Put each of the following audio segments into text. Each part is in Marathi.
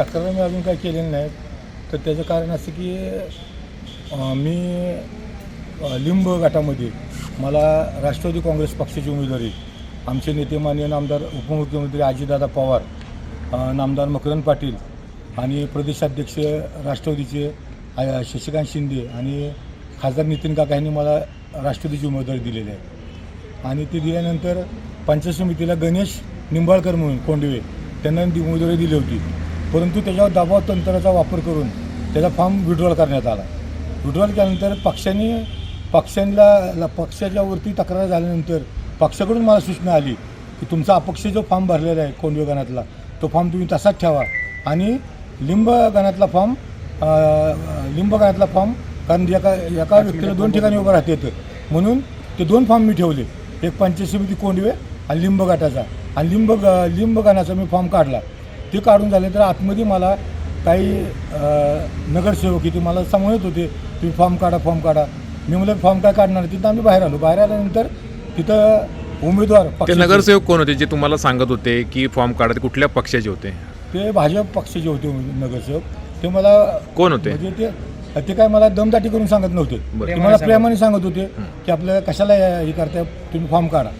तक्रार मी अजून काही केलेली नाही तर त्याचं कारण असं की मी लिंब गटामध्ये मला राष्ट्रवादी काँग्रेस पक्षाची उमेदवारी आमचे नेते माननीय नामदार उपमुख्यमंत्री अजितदादा पवार अं, नामदार मकरंद पाटील आणि प्रदेशाध्यक्ष राष्ट्रवादीचे अं, शशिकांत शिंदे आणि खासदार नितीन काका यांनी मला राष्ट्रवादीची उमेदवारी दिलेली आहे आणि ते दिल्यानंतर पंचायत समितीला गणेश निंबाळकर म्हणून कोंडवे त्यांना उमेदवारी दिली होती. परंतु त्याच्यावर दबाव तंत्राचा वापर करून त्याचा फॉर्म विड्रॉल करण्यात आला. विड्रॉल केल्यानंतर पक्षाने पक्षांना ला- पक्षाच्या वरती तक्रार झाल्यानंतर पक्षाकडून मला सूचना आली की तुमचा अपक्ष जो फॉर्म भरलेला आहे कोंडवे गणातला तो फॉर्म तुम्ही तसाच ठेवा आणि लिंब गणातला फॉर्म अं, लिंब गणातला फॉर्म कारण एका एका व्यक्तीला दोन ठिकाणी उभं राहता येतं. म्हणून ते दोन फॉर्म मी ठेवले. एक पंचायत समिती कोंडवे आणि लिंब गटाचा. आणि लिंब ग लिंब गणाचा मी फॉर्म काढला. ते काढून झाले तर आतमध्ये मला काही नगरसेवक इथे मला सांगत होते तुम्ही फॉर्म काढा फॉर्म काढा. मी म्हणलं फॉर्म काय काढणार? नाही. तिथं आम्ही बाहेर आलो. बाहेर आल्यानंतर तिथं उमेदवार नगरसेवक कोण होते जे तुम्हाला सांगत होते की फॉर्म काढा ते कुठल्या पक्षाचे होते? ते भाजप पक्षाचे होते नगरसेवक. ते मला कोण होते? म्हणजे ते ते काय मला दमदाटी करून सांगत नव्हते. बरं. ते मला प्रेमाने सांगत होते की आपल्याला कशाला हे करताय तुम्ही फॉर्म काढा.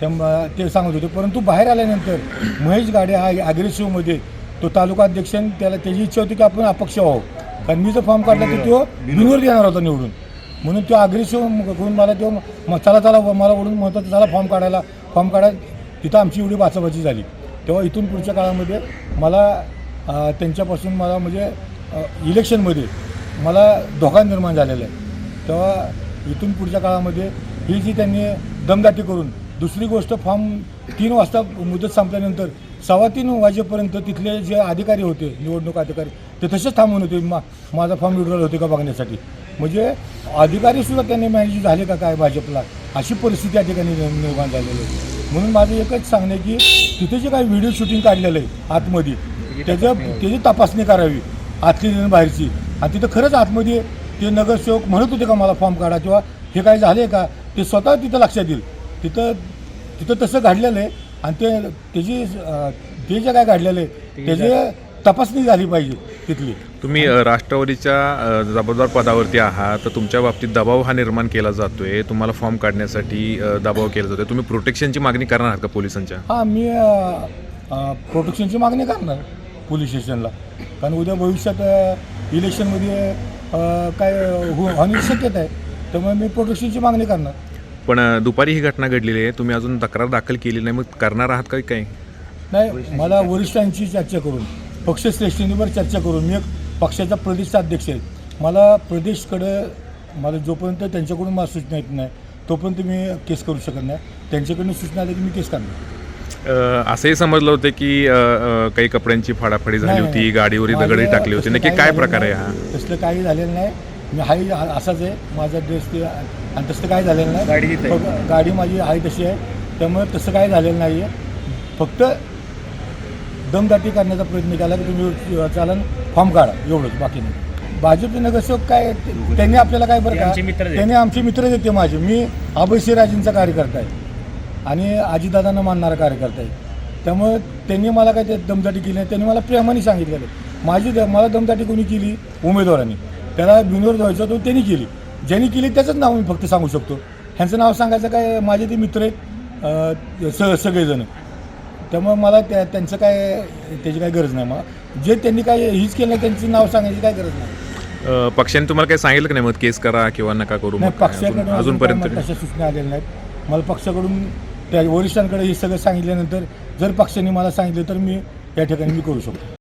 ते सांगत होते. परंतु बाहेर आल्यानंतर महेश गाडे हा अग्रेसिव्हमध्ये तो तालुका अध्यक्ष त्याला त्याची इच्छा होती की आपण अपक्ष व्हावं. कारण मी जर फॉर्म काढला तर तो बिनवर देणार होता निवडून. म्हणून तो अग्रेसिव्ह करून मला तो चला चला मला ओढून म्हणतो चला फॉर्म काढायला फॉर्म काढा. तिथं आमची एवढी बाचाबाची झाली. तेव्हा इथून पुढच्या काळामध्ये मला त्यांच्यापासून मला म्हणजे इलेक्शनमध्ये मला धोका निर्माण झालेला आहे. तेव्हा इथून पुढच्या काळामध्ये ही जी त्यांनी दमदाटी करून दुसरी गोष्ट फॉर्म तीन वाजता मुदत संपल्यानंतर सव्वा तीन वाजेपर्यंत तिथले जे अधिकारी होते निवडणूक अधिकारी ते तसेच थांबून होते. मा माझा फॉर्म विड्रॉल होते का बघण्यासाठी. म्हणजे अधिकारीसुद्धा त्यांनी मॅनेज झाले का काय भाजपला अशी परिस्थिती या ठिकाणी निर्माण निर्माण झालेली आहे. म्हणून माझं एकच सांगणं की तिथे जे काही व्हिडिओ शूटिंग काढलेलं आहे आतमध्ये त्याचं त्याची तपासणी करावी आतली आणि बाहेरची. आणि तिथं खरंच आतमध्ये ते नगरसेवक म्हणत होते का मला फॉर्म काढा किंवा हे काय झाले का? ते स्वतः तिथं लक्षात येईल. तिथं तिथं तसं घडलेलं आहे. आणि ते त्याची ते जे काय घडलेलं आहे त्याची तपासणी झाली पाहिजे तिथली. तुम्ही राष्ट्रवादीच्या जबाबदार पदावरती आहात तर तुमच्या बाबतीत दबाव हा निर्माण केला जातोय. तुम्हाला फॉर्म काढण्यासाठी दबाव केला जातोय. तुम्ही प्रोटेक्शनची मागणी करणार आहात का पोलिसांच्या? हां मी प्रोटेक्शनची मागणी करणार पोलीस स्टेशनला. कारण उद्या भविष्यात इलेक्शनमध्ये काय हो होण्याची शक्यता आहे त्यामुळे मी प्रोटेक्शनची मागणी करणार. पण दुपारी ही घटना घडलेली आहे. तुम्ही अजून तक्रार दाखल केली नाही. मग करणार आहात का काय नाही मला वरिष्ठांची चर्चा करून पक्षश्रेष्ठींवर चर्चा करून मी एक पक्षाचा प्रदेशाध्यक्ष आहे. मला प्रदेशकडं मला जोपर्यंत त्यांच्याकडून मला सूचना येत नाही तोपर्यंत मी केस करू शकत नाही. त्यांच्याकडून सूचना आली की मी केस करणार. असंही समजलं होतं की काही कपड्यांची फाडाफाडी झाली होती. गाडीवरही दगडही टाकली होती. नक्की काही काय प्रकार आहे. हा? तसलं काही झालेलं नाही. मी हाही हा- असाच आहे. माझा ड्रेस ते आणि तसं काही झालेलं नाही. गाडी गाडी माझी आहे तशी आहे. त्यामुळे तसं काही झालेलं नाही आहे फक्त दमदाटी करण्याचा प्रयत्न केला की तुम्ही चालन फॉर्म काढा. एवढंच बाकी नाही. भाजपचे नगरसेवक काय त्यांनी आपल्याला काय बरं का. त्यांनी आमचे मित्रच आहेत ते माझे. मी अभयसिंहराजेंचा कार्यकर्ता आहे. आणि अजितदादांना मानणारा कार्यकर्ता आहे. त्यामुळे त्यांनी मला काय ते दमदाटी केली नाही. त्यांनी मला प्रेमाने सांगितलेलं. माझी द- मला दमदाटी कोणी केली? उमेदवारांनी. त्याला बिनविरोध व्हायचं तो त्यांनी केली. ज्यांनी केली त्याचंच नाव मी फक्त सांगू शकतो. ह्यांचं नाव सांगायचं काय माझे ते मित्र आहेत स सगळेजण. त्यामुळे मला त्या त्यांचं काय त्याची काय गरज नाही. मला जे त्यांनी काय हीच केलं नाही त्यांचं नाव सांगायची काय गरज नाही. पक्षाने तुम्हाला काही सांगितलं की नाही? मग केस करा किंवा नका करू नाही मग काय? पक्षाकडून अजून- अजून काय अजूनपर्यंत तशा सूचना आलेल्या नाहीत. मला पक्षाकडून त्या वरिष्ठांकडे हे सगळं सांगितल्यानंतर जर पक्षाने मला सांगितलं तर मी या ठिकाणी मी करू शकतो.